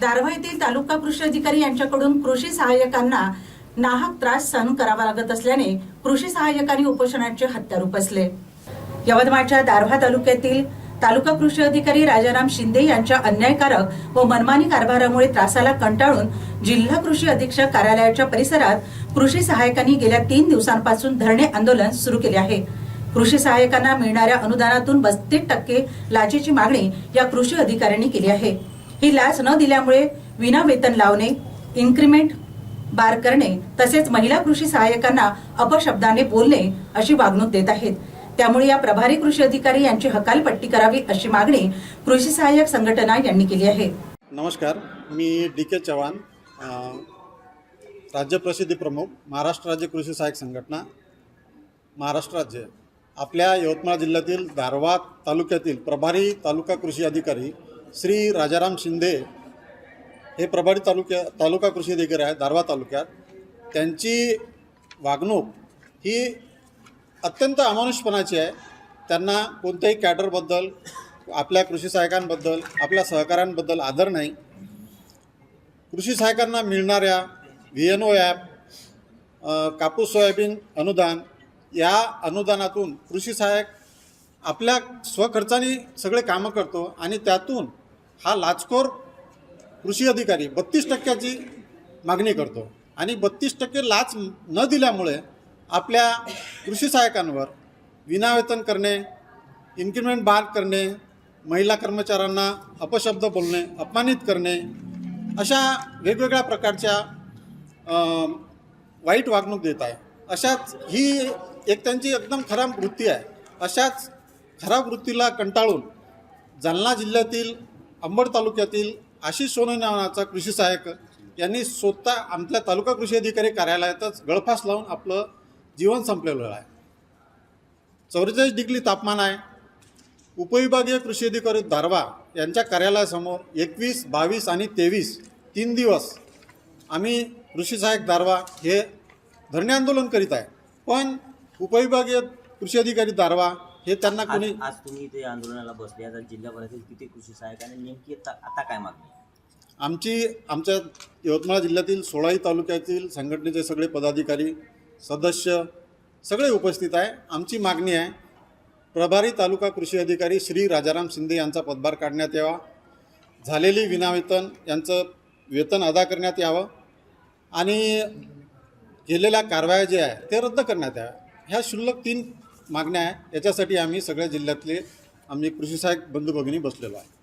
दारव्हा येथील तालुका कृषी अधिकारी यांच्याकडून कृषी सहाय्यकांना नाहक त्रास सहन करावा लागत असल्याने कृषी सहाय्यकांनी उपोषणाचे हत्यार उपसले यवतमाळच्या दारव्हा तालुक्यातील तालुका कृषी अधिकारी राजाराम शिंदे यांच्या अन्यायकारक व मनमानी कारभारामुळे त्रासाला कंटाळून जिल्हा कृषी अधीक्षक कार्यालयाच्या परिसरात कृषी सहाय्यकांनी गेल्या तीन दिवसांपासून धरणे आंदोलन सुरू केले आहे. कृषी सहाय्यकांना मिळणाऱ्या अनुदानातून बत्तीस टक्के लाचेची मागणी या कृषी अधिकाऱ्यांनी केली आहे. ही लाच न दिल्यामुळे विना वेतन लावणे इन्क्रिमेंट बार करणे तसेच महिला कृषी सहाय्यकांना अपशब्दाने बोलणे अशी वागणूक देत आहेत. त्यामुळे या प्रभारी कृषी अधिकारी यांची हकालपट्टी करावी अशी मागणी कृषी सहाय्यक संघटना यांनी केली आहे. नमस्कार मी डी के चव्हाण राज्य प्रसिद्धी प्रमुख महाराष्ट्र राज्य कृषी सहाय्यक संघटना महाराष्ट्र राज्य. आपल्या यवतमाळ जिल्ह्यातील दारवा तालुक्यातील प्रभारी तालुका कृषी अधिकारी श्री राजाराम शिंदे हे प्रभारी तालुक्या तालुका कृषी अधिकारी आहेत दारवा तालुक्यात. त्यांची वागणूक ही अत्यंत अमानुषपणाची आहे. त्यांना कोणत्याही कॅडरबद्दल आपल्या कृषी सहायकांबद्दल आपल्या सहकाऱ्यांबद्दल आदर नाही. कृषी सहायकांना मिळणाऱ्या व्ही एन ओ ॲप कापूस सोयाबीन अनुदान या अनुदानातून कृषी सहाय्यक आपल्या स्वखर्चाने सगळे कामं करतो आणि त्यातून हा लाचखोर कृषी अधिकारी बत्तीस टक्क्याची मागणी करतो. आणि बत्तीस टक्के लाच न दिल्यामुळे आपल्या कृषी सहायकांवर विनावेतन करणे इन्क्रीमेंट बार करणे महिला कर्मचाऱ्यांना अपशब्द बोलणे अपमानित करणे अशा वेगवेगळ्या प्रकारच्या वाईट वागणूक देत आहे. अशाच ही एक त्यांची एकदम खराब वृत्ती आहे. अशाच खराब वृत्तीला कंटाळून जालना जिल्ह्यातील अंबड तालुक्यातील आशिष सोने नावाचा कृषी सहाय्यक यांनी स्वतः आमच्या तालुका कृषी अधिकारी कार्यालयातच गळफास लावून आपलं जीवन संपलेलं आहे. चौवेचाळीस डिग्री तापमान आहे. उपविभागीय कृषी अधिकारी दारवा यांच्या कार्यालयासमोर एकवीस बावीस आणि तेवीस तीन दिवस आम्ही कृषी सहाय्यक दारवा हे धरणे आंदोलन करीत आहे. पण उपविभागीय कृषी अधिकारी दारवा हे त्यांना आज कोणी आज तुम्ही इथे आंदोलनाला बसले आता जिल्ह्याभरातील किती कृषी सहाय्यक आणि नेमकी आता आता काय मागणी आमची आमच्या यवतमाळ जिल्ह्यातील सोळाई तालुक्यातील संघटनेचे सगळे पदाधिकारी सदस्य सगळे उपस्थित आहे. आमची मागणी आहे प्रभारी तालुका कृषी अधिकारी श्री राजाराम शिंदे यांचा पदभार काढण्यात यावा. झालेली विनावेतन यांचं वेतन अदा करण्यात यावं. आणि केलेल्या कारवाया जे आहे ते रद्द करण्यात याव्या. ह्या क्षुल्लक तीन मागण्या आहे. याच्यासाठी आम्ही सगळ्या जिल्ह्यातले आम्ही कृषी सहाय्यक बंधू भगिनी बसलेलो आहे.